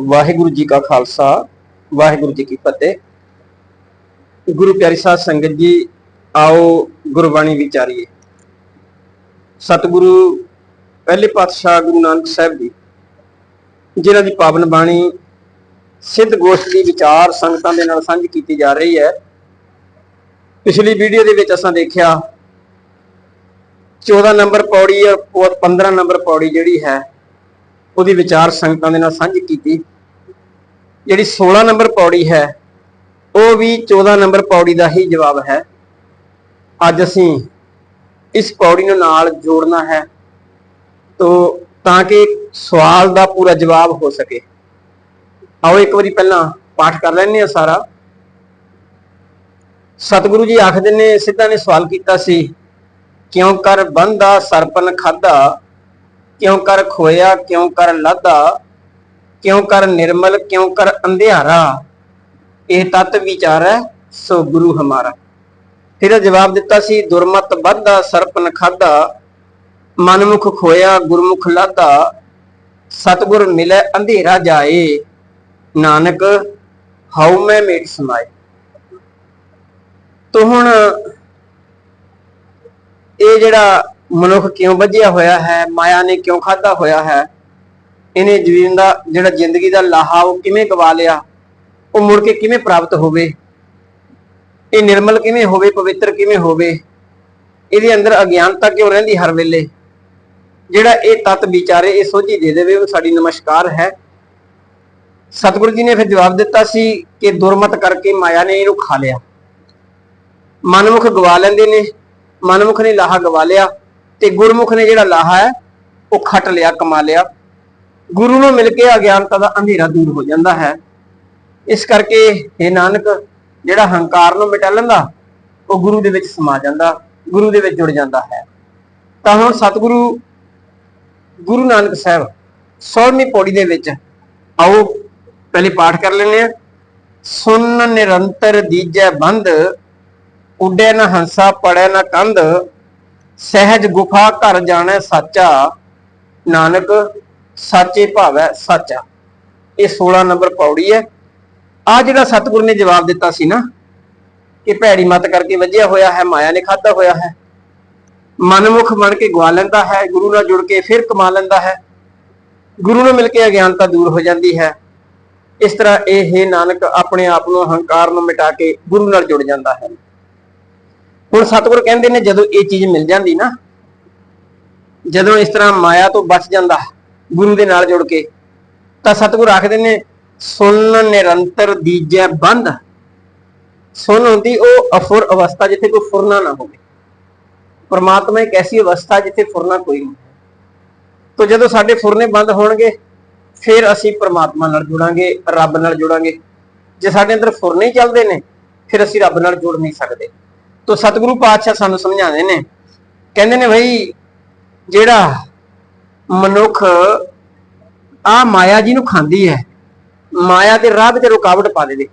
ਵਾਹਿਗੁਰੂ ਜੀ ਕਾ ਖਾਲਸਾ, ਵਾਹਿਗੁਰੂ ਜੀ ਕੀ ਫਤਿਹ। ਗੁਰੂ ਪਿਆਰੀ ਸਾਧ ਸੰਗਤ ਜੀ, ਆਓ ਗੁਰਬਾਣੀ ਵਿਚਾਰੀਏ। ਸਤਿਗੁਰੂ, ਪਹਿਲੇ ਪਾਤਸ਼ਾਹ ਗੁਰੂ ਨਾਨਕ ਸਾਹਿਬ ਜੀ, ਜਿਨ੍ਹਾਂ ਦੀ ਪਾਵਨ ਬਾਣੀ ਸਿੱਧ ਗੋਸ਼ਟ ਦੀ ਵਿਚਾਰ ਸੰਗਤਾਂ ਦੇ ਨਾਲ ਸਾਂਝੀ ਕੀਤੀ ਜਾ ਰਹੀ ਹੈ, ਪਿਛਲੀ ਵੀਡੀਓ ਦੇ ਵਿੱਚ ਅਸਾਂ ਦੇਖਿਆ 14 ਨੰਬਰ ਪੌੜੀ ਔਰ 15 ਨੰਬਰ ਪੌੜੀ ਜਿਹੜੀ ਹੈ ਉਹਦੀ ਵਿਚਾਰ ਸੰਗਤਾਂ ਦੇ ਨਾਲ ਸਾਂਝੀ ਕੀਤੀ। ਜਿਹੜੀ 16 ਨੰਬਰ ਪੌੜੀ ਹੈ, ਉਹ ਵੀ 14 ਨੰਬਰ ਪੌੜੀ ਦਾ ਹੀ ਜਵਾਬ ਹੈ। ਅੱਜ ਅਸੀਂ ਇਸ ਪੌੜੀ ਨੂੰ ਨਾਲ ਜੋੜਨਾ ਹੈ ਤੋ ਤਾਂ ਕਿ ਸਵਾਲ ਦਾ ਪੂਰਾ ਜਵਾਬ ਹੋ ਸਕੇ। ਆਓ ਇੱਕ ਵਾਰੀ ਪਹਿਲਾਂ ਪਾਠ ਕਰ ਲੈਣੇ ਆ ਸਾਰਾ। ਸਤਿਗੁਰੂ ਜੀ ਆਖਦੇ ਨੇ, ਸਿੱਧਾ ਨੇ ਸਵਾਲ ਕੀਤਾ ਸੀ, ਕਿਉਂ ਕਰ ਬੰਦਾ ਸਰਪਨ ਖਾਦਾ ਕਿਉਂ ਕਰ ਖੋਇਆ, ਕਿਉਂ ਕਰ ਲਾਦਾ ਕਿਉਂ ਕਰ ਨਿਰਮਲ, ਕਿਉਂ ਕਰ ਅੰਧਿਆਰਾ? ਇਹ ਤਤ ਵਿਚਾਰੈ ਸੋ ਗੁਰੂ ਹਮਾਰਾ। ਫਿਰ ਜਵਾਬ ਦਿੱਤਾ ਸੀ, ਦੁਰਮਤ ਬੰਦਾ ਸਰਪਨ ਖਾਦਾ ਮਨਮੁਖ ਖੋਇਆ, ਗੁਰਮੁਖ ਲਾਦਾ ਸਤਗੁਰ ਮਿਲੇ, ਅੰਧੇਰਾ ਜਾਏ। ਨਾਨਕ, ਹਉ ਮੈਂ ਮੇਟ ਸਮਾਏ। ਤੋ ਹੁਣ ਇਹ ਜਿਹੜਾ ਮਨੁੱਖ ਕਿਉਂ ਵੱਜਿਆ ਹੋਇਆ ਹੈ? ਮਾਇਆ ਨੇ ਕਿਉਂ ਖਾਦਾ ਹੋਇਆ ਹੈ? ਇਹਨੇ ਜੀਵਨ ਦਾ, ਜਿਹੜਾ ਜ਼ਿੰਦਗੀ ਦਾ ਲਾਹਾ, ਉਹ ਕਿਵੇਂ ਗਵਾ ਲਿਆ? ਉਹ ਮੁੜ ਕੇ ਕਿਵੇਂ ਪ੍ਰਾਪਤ ਹੋਵੇ? ਇਹ ਨਿਰਮਲ ਕਿਵੇਂ ਹੋਵੇ? ਪਵਿੱਤਰ ਕਿਵੇਂ ਹੋਵੇ? ਇਹਦੇ ਅੰਦਰ ਅਗਿਆਨਤਾ ਕਿਉਂ ਰਹਿੰਦੀ ਹਰ ਵੇਲੇ? ਜਿਹੜਾ ਇਹ ਤਤ ਵਿਚਾਰੇ ਇਹ ਸੋਝੀ ਦੇ ਦੇਵੇ, ਉਹ ਸਾਡੀ ਨਮਸਕਾਰ ਹੈ। ਸਤਿਗੁਰੂ ਜੀ ਨੇ ਫਿਰ ਜਵਾਬ ਦਿੱਤਾ ਸੀ ਕਿ ਦੁਰਮਤ ਕਰਕੇ ਮਾਇਆ ਨੇ ਇਹਨੂੰ ਖਾ ਲਿਆ। ਮਨਮੁਖ ਗਵਾ ਲੈਂਦੇ ਨੇ। ਮਨਮੁਖ ਨੇ ਲਾਹਾ ਗਵਾ ਲਿਆ। ਤੇ ਗੁਰਮੁਖ ਨੇ ਜਿਹੜਾ ਲਾਹਾ ਹੈ, ਉਹ ਖੱਟ ਲਿਆ, ਕਮਾ ਲਿਆ। ਗੁਰੂ ਨੂੰ ਮਿਲ ਕੇ ਅਗਿਆਨਤਾ ਦਾ ਅੰਧੇਰਾ ਦੂਰ ਹੋ ਜਾਂਦਾ ਹੈ। ਇਸ ਕਰਕੇ ਇਹ ਨਾਨਕ, ਜਿਹੜਾ ਹੰਕਾਰ ਨੂੰ ਮਿਟਾ ਲੈਂਦਾ, ਉਹ ਗੁਰੂ ਦੇ ਵਿੱਚ ਸਮਾ ਜਾਂਦਾ, ਗੁਰੂ ਦੇ ਵਿੱਚ ਜੁੜ ਜਾਂਦਾ ਹੈ। ਤਾਂ ਹੁਣ ਸਤਿਗੁਰੂ, ਗੁਰੂ ਨਾਨਕ ਸਾਹਿਬ 16ਵੀਂ ਪੌੜੀ ਦੇ ਵਿੱਚ ਆਓ, ਪਹਿਲੇ ਪਾਠ ਕਰ ਲੈਂਦੇ ਆ ਸੁਨ ਨਿਰੰਤਰ ਦੀਜੈ ਬੰਦ, ਉੱਡੇ ਨਾ ਹੰਸਾ, ਪੜੈ ਨਾ ਕੰਧ। ਸਹਿਜ ਗੁਫਾ ਘਰ ਜਾਣਾ ਸਾਚਾ, ਨਾਨਕ ਸਾਚੇ ਭਾਵੈ ਸਾਚਾ। ਇਹ 16 ਨੰਬਰ ਪੌੜੀ ਹੈ। ਆ ਜਿਹੜਾ ਸਤਿਗੁਰ ਨੇ ਜਵਾਬ ਦਿੱਤਾ ਸੀ ਨਾ ਕਿ ਭੈੜੀ ਮਤ ਕਰਕੇ ਵੱਜਿਆ ਹੋਇਆ ਹੈ, ਮਾਇਆ ਨੇ ਖਾਦਾ ਹੋਇਆ ਹੈ। ਮਨਮੁਖ ਬਣ ਕੇ ਗਵਾ ਲੈਂਦਾ ਹੈ, ਗੁਰੂ ਨਾਲ ਜੁੜ ਕੇ ਫਿਰ ਕਮਾ ਲੈਂਦਾ ਹੈ। ਗੁਰੂ ਨੂੰ ਮਿਲ ਕੇ ਅਗਿਆਨਤਾ ਦੂਰ ਹੋ ਜਾਂਦੀ ਹੈ। ਇਸ ਤਰ੍ਹਾਂ ਇਹ ਨਾਨਕ, ਆਪਣੇ ਆਪ ਨੂੰ ਹੰਕਾਰ ਨੂੰ ਮਿਟਾ ਕੇ ਗੁਰੂ ਨਾਲ ਜੁੜ ਜਾਂਦਾ ਹੈ। ਹੁਣ ਸਤਿਗੁਰ ਕਹਿੰਦੇ ਨੇ ਜਦੋਂ ਇਹ ਚੀਜ਼ ਮਿਲ ਜਾਂਦੀ ਨਾ, ਜਦੋਂ ਇਸ ਤਰ੍ਹਾਂ ਮਾਇਆ ਤੋਂ ਬਚ ਜਾਂਦਾ, ਗੁਰੂ ਦੇ ਨਾਲ ਜੁੜ ਕੇ, ਤਾਂ ਸਤਿਗੁਰ ਆਖਦੇ ਨੇ ਸੁਨ ਨਿਰੰਤਰ ਦੀਜੈ ਬੰਦ। ਸੁਣ ਹੁੰਦੀ ਉਹ ਅਫੁਰ ਅਵਸਥਾ ਜਿੱਥੇ ਕੋਈ ਫੁਰਨਾ ਨਾ ਹੋਵੇ। ਪਰਮਾਤਮਾ ਇੱਕ ਐਸੀ ਅਵਸਥਾ ਜਿੱਥੇ ਫੁਰਨਾ ਕੋਈ ਨਹੀਂ ਤੋ ਜਦੋਂ ਸਾਡੇ ਫੁਰਨੇ ਬੰਦ ਹੋਣਗੇ, ਫਿਰ ਅਸੀਂ ਪਰਮਾਤਮਾ ਨਾਲ ਜੁੜਾਂਗੇ, ਰੱਬ ਨਾਲ ਜੁੜਾਂਗੇ। ਜੇ ਸਾਡੇ ਅੰਦਰ ਫੁਰਨੇ ਹੀ ਚੱਲਦੇ ਨੇ, ਫਿਰ ਅਸੀਂ ਰੱਬ ਨਾਲ ਜੁੜ ਨਹੀਂ ਸਕਦੇ। ਤੋ ਸਤਿਗੁਰੂ ਪਾਤਸ਼ਾਹ ਸਾਨੂੰ ਸਮਝਾਉਂਦੇ ਨੇ। ਕਹਿੰਦੇ ਨੇ ਭਈ ਜਿਹੜਾ ਮਨੁੱਖ ਆ ਮਾਇਆ ਜੀ ਨੂੰ ਖਾਂਦੀ ਹੈ, ਮਾਇਆ ਦੇ ਰਾਹ ਵਿੱਚ ਰੁਕਾਵਟ ਪਾ ਦੇਵੇ।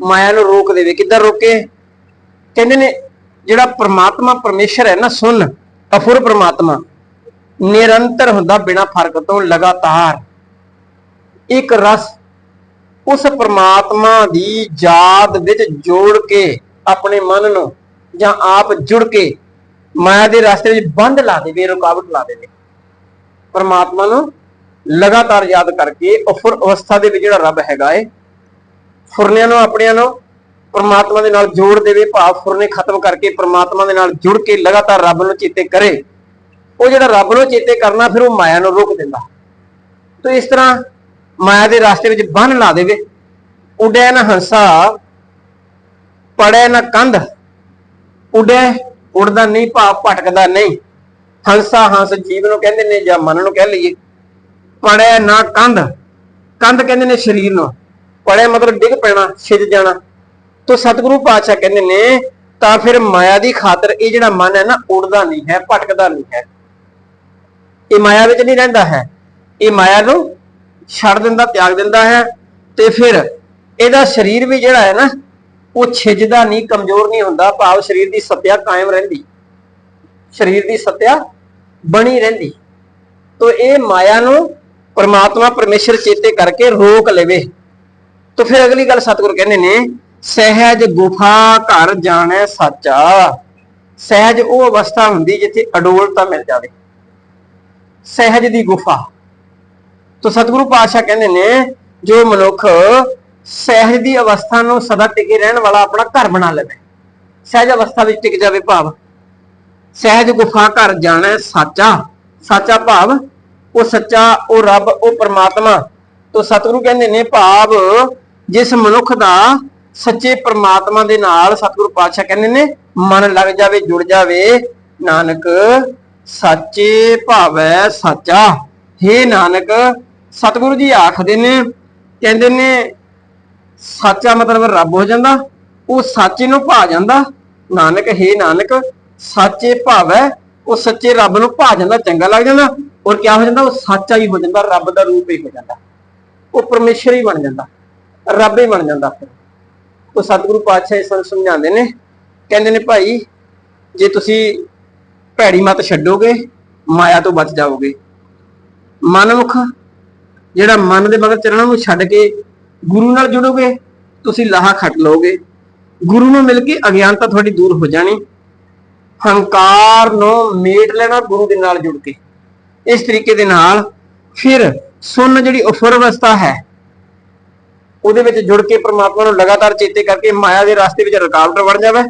ਮਾਇਆ ਨੂੰ ਰੋਕ ਦੇਵੇ। ਕਿੱਦਾਂ ਰੋਕੇ? ਕਹਿੰਦੇ ਨੇ, ਜਿਹੜਾ ਪ੍ਰਮਾਤਮਾ ਪਰਮੇਸ਼ਰ ਹੈ ਨਾ, ਸੁਣ ਅਫੁਰ ਪ੍ਰਮਾਤਮਾ। ਨਿਰੰਤਰ ਹੁੰਦਾ ਬਿਨਾ ਫ਼ਰਕ ਤੋਂ, ਲਗਾਤਾਰ। ਇੱਕ ਰਸ ਉਸ ਪ੍ਰਮਾਤਮਾ ਦੀ ਯਾਦ ਵਿੱਚ ਜੋੜ ਕੇ ਆਪਣੇ ਮਨ ਨੂੰ ਜਾਂ ਆਪ ਜੁੜ ਕੇ ਮਾਇਆ ਦੇ ਰਸਤੇ ਵਿੱਚ ਬੰਦ ਲਾ ਦੇਵੇ, ਰੁਕਾਵਟ ਲਾ ਦੇਵੇ। ਪਰਮਾਤਮਾ ਨੂੰ ਲਗਾਤਾਰ ਯਾਦ ਕਰਕੇ ਉਫਰ ਅਵਸਥਾ ਦੇ ਵਿੱਚ ਜਿਹੜਾ ਰੱਬ ਹੈਗਾ ਏ, ਫੁਰਨਿਆਂ ਨੂੰ ਆਪਣਿਆਂ ਨੂੰ ਪਰਮਾਤਮਾ ਦੇ ਨਾਲ ਜੋੜ ਦੇਵੇ, ਭਾਵ ਫੁਰਨੇ ਖਤਮ ਕਰਕੇ ਪਰਮਾਤਮਾ ਦੇ ਨਾਲ ਜੁੜ ਕੇ ਲਗਾਤਾਰ ਰੱਬ ਨੂੰ ਚੇਤੇ ਕਰੇ। ਉਹ ਜਿਹੜਾ ਰੱਬ ਨੂੰ ਚੇਤੇ ਕਰਨਾ, ਫਿਰ ਉਹ ਮਾਇਆ ਨੂੰ ਰੋਕ ਦਿੰਦਾ। ਤੇ ਇਸ ਤਰ੍ਹਾਂ ਮਾਇਆ ਦੇ ਰਸਤੇ ਵਿੱਚ ਬੰਨ ਲਾ ਦੇਵੇ। ਉਡੈਨ ਹੰਸਾ ਪੜਿਆ ਨਾ ਕੰਧ। ਉੱਡਿਆ ਉੜਦਾ ਨਹੀਂ ਭਾਵ ਭਟਕਦਾ ਨਹੀਂ। ਹੰਸਾ ਹੰਸ ਜੀਵ ਨੂੰ ਕਹਿੰਦੇ ਨੇ ਜਾਂ ਮਨ ਨੂੰ ਕਹਿ ਲਈਏ। ਪੜਿਆ ਨਾ ਕੰਧ। ਕੰਧ ਕਹਿੰਦੇ ਨੇ ਸਰੀਰ ਨੂੰ। ਪੜਿਆ ਮਤਲਬ ਡਿੱਗ ਪੈਣਾ ਛਿਜ ਜਾਣਾ। ਤੋ ਸਤਿਗੁਰੂ ਪਾਤਸ਼ਾਹ ਕਹਿੰਦੇ ਨੇ, ਤਾਂ ਫਿਰ ਮਾਇਆ ਦੀ ਖਾਤਰ ਇਹ ਜਿਹੜਾ ਮਨ ਹੈ ਨਾ ਉੜਦਾ ਨਹੀਂ ਹੈ, ਭਟਕਦਾ ਨਹੀਂ ਹੈ। ਇਹ ਮਾਇਆ ਵਿੱਚ ਨਹੀਂ ਰਹਿੰਦਾ ਹੈ। ਇਹ ਮਾਇਆ ਨੂੰ ਛੱਡ ਦਿੰਦਾ, ਤਿਆਗ ਦਿੰਦਾ ਹੈ। ਤੇ ਫਿਰ ਇਹਦਾ ਸਰੀਰ ਵੀ ਜਿਹੜਾ ਹੈ ਨਾ ਉਹ ਛਿਜਦਾ ਨਹੀਂ, ਕਮਜ਼ੋਰ ਨਹੀਂ ਹੁੰਦਾ, ਭਾਵ ਸਰੀਰ ਦੀ ਸਤਿਆ ਕਾਇਮ ਰਹਿੰਦੀ। ਸਰੀਰ ਦੀ ਸੱਤਿਆ ਬਣੀ ਰਹਿੰਦੀ। ਤੋ ਇਹ ਮਾਇਆ ਨੂੰ ਪਰਮਾਤਮਾ ਪਰਮੇਸ਼ਰ ਚੇਤੇ ਕਰਕੇ ਰੋਕ ਲਵੇ। ਤਾਂ ਫਿਰ ਅਗਲੀ ਗੱਲ ਸਤਿਗੁਰ ਕਹਿੰਦੇ ਨੇ, ਸਹਿਜ ਗੁਫਾ ਘਰ ਜਾਣੈ ਸੱਚਾ। ਸਹਿਜ ਉਹ ਅਵਸਥਾ ਹੁੰਦੀ ਜਿੱਥੇ ਅਡੋਲਤਾ ਮਿਲ ਜਾਵੇ। ਸਹਿਜ ਦੀ ਗੁਫਾ। ਤੋ ਸਤਿਗੁਰੂ ਪਾਤਸ਼ਾਹ ਕਹਿੰਦੇ ਨੇ, ਜੋ ਮਨੁੱਖ ਸਹਿਜ ਦੀ ਅਵਸਥਾ ਨੂੰ ਸਦਾ ਟਿਕੇ ਰਹਿਣ ਵਾਲਾ ਆਪਣਾ ਘਰ ਬਣਾ ਲਵੇ। ਸਹਿਜ ਅਵਸਥਾ ਵਿੱਚ ਟਿਕ ਜਾਵੇ ਭਾਵ। ਸਹਿਜ ਗੁਫਾ ਘਰ ਜਾਣਾ ਸਾਚਾ। ਸਾਚਾ ਭਾਵ, ਉਹ ਸੱਚਾ, ਉਹ ਰੱਬ, ਉਹ ਪ੍ਰਮਾਤਮਾ। ਤੋ ਸਤਿਗੁਰੂ ਕਹਿੰਦੇ ਨੇ ਭਾਵ, ਜਿਸ ਮਨੁੱਖ ਦਾ ਸੱਚੇ ਪ੍ਰਮਾਤਮਾ ਦੇ ਨਾਲ ਸਤਿਗੁਰੂ ਪਾਤਸ਼ਾਹ ਕਹਿੰਦੇ ਨੇ, ਮਨ ਲੱਗ ਜਾਵੇ, ਜੁੜ ਜਾਵੇ, ਨਾਨਕ, ਸੱਚੇ ਭਾਵੈ ਸਾਚਾ। हे ਨਾਨਕ, ਸਤਿਗੁਰੂ ਜੀ ਆਖਦੇ ਨੇ, ਕਹਿੰਦੇ ਨੇ ਸੱਚਾ ਮਤਲਬ ਰੱਬ ਹੋ ਜਾਂਦਾ, ਉਹ ਸੱਚੇ ਨੂੰ ਭਾ ਜਾਂਦਾ। ਨਾਨਕ, ਹੈ ਨਾਨਕ, ਸੱਚੇ ਭਾਵੈ, ਉਹ ਸੱਚੇ ਰੱਬ ਨੂੰ ਭਾ ਜਾਂਦਾ, ਚੰਗਾ ਲੱਗ ਜਾਂਦਾ। ਔਰ ਕਿਆ ਹੋ ਜਾਂਦਾ, ਉਹ ਸੱਚਾ ਹੀ ਹੋ ਜਾਂਦਾ, ਰੱਬ ਦਾ ਰੂਪ ਹੀ ਹੋ ਜਾਂਦਾ। ਉਹ ਪਰਮੇਸ਼ਰ ਹੀ ਬਣ ਜਾਂਦਾ, ਰੱਬ ਹੀ ਬਣ ਜਾਂਦਾ। ਫਿਰ ਉਹ ਸਤਿਗੁਰੂ ਪਾਤਸ਼ਾਹ ਇਸ ਨੂੰ ਸਮਝਾਉਂਦੇ ਨੇ, ਕਹਿੰਦੇ ਨੇ, ਭਾਈ, ਜੇ ਤੁਸੀਂ ਭੈੜੀ ਮਤ ਛੱਡੋਗੇ, ਮਾਇਆ ਤੋਂ ਬਚ ਜਾਓਗੇ ਮਨਮੁਖ, ਜਿਹੜਾ ਮਨ ਦੇ ਮਗਰ ਚੱਲਣਾ ਨੂੰ ਛੱਡ ਕੇ ਗੁਰੂ ਨਾਲ ਜੁੜੋਗੇ, ਤੁਸੀਂ ਲਾਹਾ ਖੱਟ ਲਓਗੇ। ਗੁਰੂ ਨੂੰ ਮਿਲ ਕੇ ਅਗਿਆਨਤਾ ਤੁਹਾਡੀ ਦੂਰ ਹੋ ਜਾਣੀ। ਹੰਕਾਰ ਨੂੰ ਮੇਟ ਲੈਣਾ ਗੁਰੂ ਦੇ ਨਾਲ ਜੁੜ ਕੇ। ਇਸ ਤਰੀਕੇ ਦੇ ਨਾਲ ਫਿਰ ਸੁਣ ਜਿਹੜੀ ਉਫਰ ਅਵਸਥਾ ਹੈ, ਉਹਦੇ ਵਿੱਚ ਜੁੜ ਕੇ ਪ੍ਰਮਾਤਮਾ ਨੂੰ ਲਗਾਤਾਰ ਚੇਤੇ ਕਰਕੇ ਮਾਇਆ ਦੇ ਰਸਤੇ ਵਿੱਚ ਰੁਕਾਵਟ ਵੜ ਜਾਵੇ।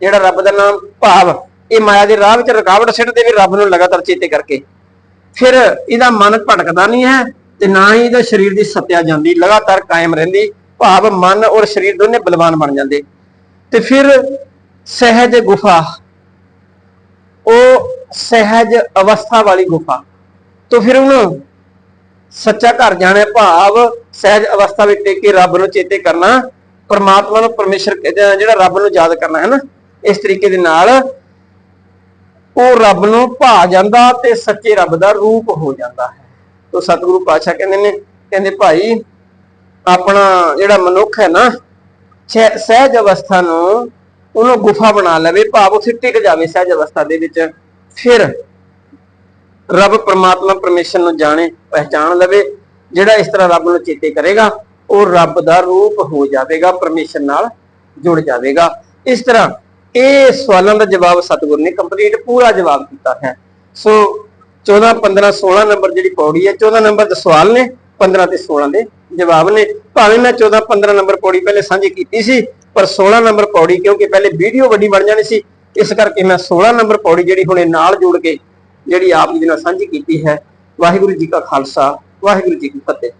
ਜਿਹੜਾ ਰੱਬ ਦਾ ਨਾਮ ਭਾਵ, ਇਹ ਮਾਇਆ ਦੇ ਰਾਹ ਵਿੱਚ ਰੁਕਾਵਟ ਸਿੱਟ ਦੇਵੇ ਰੱਬ ਨੂੰ ਲਗਾਤਾਰ ਚੇਤੇ ਕਰਕੇ। ਫਿਰ ਇਹਦਾ ਮਨ ਭਟਕਦਾ ਨਹੀਂ ਹੈ। ਤੇ ਨਾ ਹੀ ਇਹਦਾ ਸਰੀਰ ਦੀ ਸਤਿਆ ਜਾਂਦੀ, ਲਗਾਤਾਰ ਕਾਇਮ ਰਹਿੰਦੀ, ਭਾਵ ਮਨ ਔਰ ਸਰੀਰ ਦੋਨੇ ਬਲਵਾਨ ਬਣ ਜਾਂਦੇ। ਤੇ ਫਿਰ ਸਹਿਜ ਗੁਫਾ, ਉਹ ਸਹਿਜ ਅਵਸਥਾ ਵਾਲੀ ਗੁਫਾ। ਤੋਂ ਫਿਰ ਉਹਨੂੰ ਸੱਚਾ ਘਰ ਜਾਣਾ, ਭਾਵ ਸਹਿਜ ਅਵਸਥਾ ਵਿੱਚ ਟਿਕ ਕੇ ਰੱਬ ਨੂੰ ਚੇਤੇ ਕਰਨਾ, ਪਰਮਾਤਮਾ ਨੂੰ ਪਰਮੇਸ਼ਰ ਜਿਹੜਾ ਰੱਬ ਨੂੰ ਯਾਦ ਕਰਨਾ ਹੈ ਨਾ, ਇਸ ਤਰੀਕੇ ਦੇ ਨਾਲ ਉਹ ਰੱਬ ਨੂੰ ਭਾ ਜਾਂਦਾ ਤੇ ਸੱਚੇ ਰੱਬ ਦਾ ਰੂਪ ਹੋ ਜਾਂਦਾ ਹੈ। ਤੋ ਸਤਿਗੁਰੂ ਪਾਤਸ਼ਾਹ ਕਹਿੰਦੇ ਨੇ, ਕਹਿੰਦੇ ਭਾਈ, ਆਪਣਾ ਜਿਹੜਾ ਮਨੁੱਖ ਹੈ ਨਾ ਸਹਿਜ ਅਵਸਥਾ ਨੂੰ ਉਹਨੂੰ ਗੁਫਾ ਬਣਾ ਲਵੇ, ਭਾਵ ਉੱਥੇ ਟਿਕ ਜਾਵੇ ਸਹਿਜ ਅਵਸਥਾ ਦੇ ਵਿੱਚ, ਫਿਰ ਰੱਬ ਪਰਮਾਤਮਾ ਪਰਮੇਸ਼ਰ ਨੂੰ ਜਾਣੇ, ਪਹਿਚਾਣ ਲਵੇ, ਜਿਹੜਾ ਇਸ ਤਰ੍ਹਾਂ ਰੱਬ ਨੂੰ ਚੇਤੇ ਕਰੇਗਾ, ਉਹ ਰੱਬ ਦਾ ਰੂਪ ਹੋ ਜਾਵੇਗਾ, ਪਰਮੇਸ਼ਰ ਨਾਲ ਜੁੜ ਜਾਵੇਗਾ। ਇਸ ਤਰ੍ਹਾਂ ਇਹ ਸਵਾਲਾਂ ਦਾ ਜਵਾਬ ਸਤਿਗੁਰ ਨੇ ਕੰਪਲੀਟ ਪੂਰਾ ਜਵਾਬ ਦਿੱਤਾ ਹੈ। ਸੋ 14 15 16 ਨੰਬਰ ਜਿਹੜੀ ਪੌੜੀ ਹੈ 14 ਨੰਬਰ ਦੇ ਸਵਾਲ ਨੇ 15 ਤੇ 16 ਦੇ ਜਵਾਬ ਨੇ। ਭਾਵੇਂ ਮੈਂ 14 15 ਨੰਬਰ ਪੌੜੀ ਪਹਿਲੇ ਸਾਂਝੀ ਕੀਤੀ ਸੀ, ਪਰ 16 ਨੰਬਰ ਪੌੜੀ ਕਿਉਂਕਿ ਪਹਿਲੇ ਵੀਡੀਓ ਵੱਡੀ ਬਣ ਜਾਣੀ ਸੀ, ਇਸ ਕਰਕੇ ਮੈਂ 16 ਨੰਬਰ ਪੌੜੀ ਜਿਹੜੀ ਹੁਣੇ ਨਾਲ ਜੋੜ ਕੇ ਜਿਹੜੀ ਆਪ ਜੀ ਨਾਲ ਸਾਂਝੀ ਕੀਤੀ ਹੈ। ਵਾਹਿਗੁਰੂ ਜੀ ਕਾ ਖਾਲਸਾ, ਵਾਹਿਗੁਰੂ ਜੀ ਕੀ ਫਤਿਹ।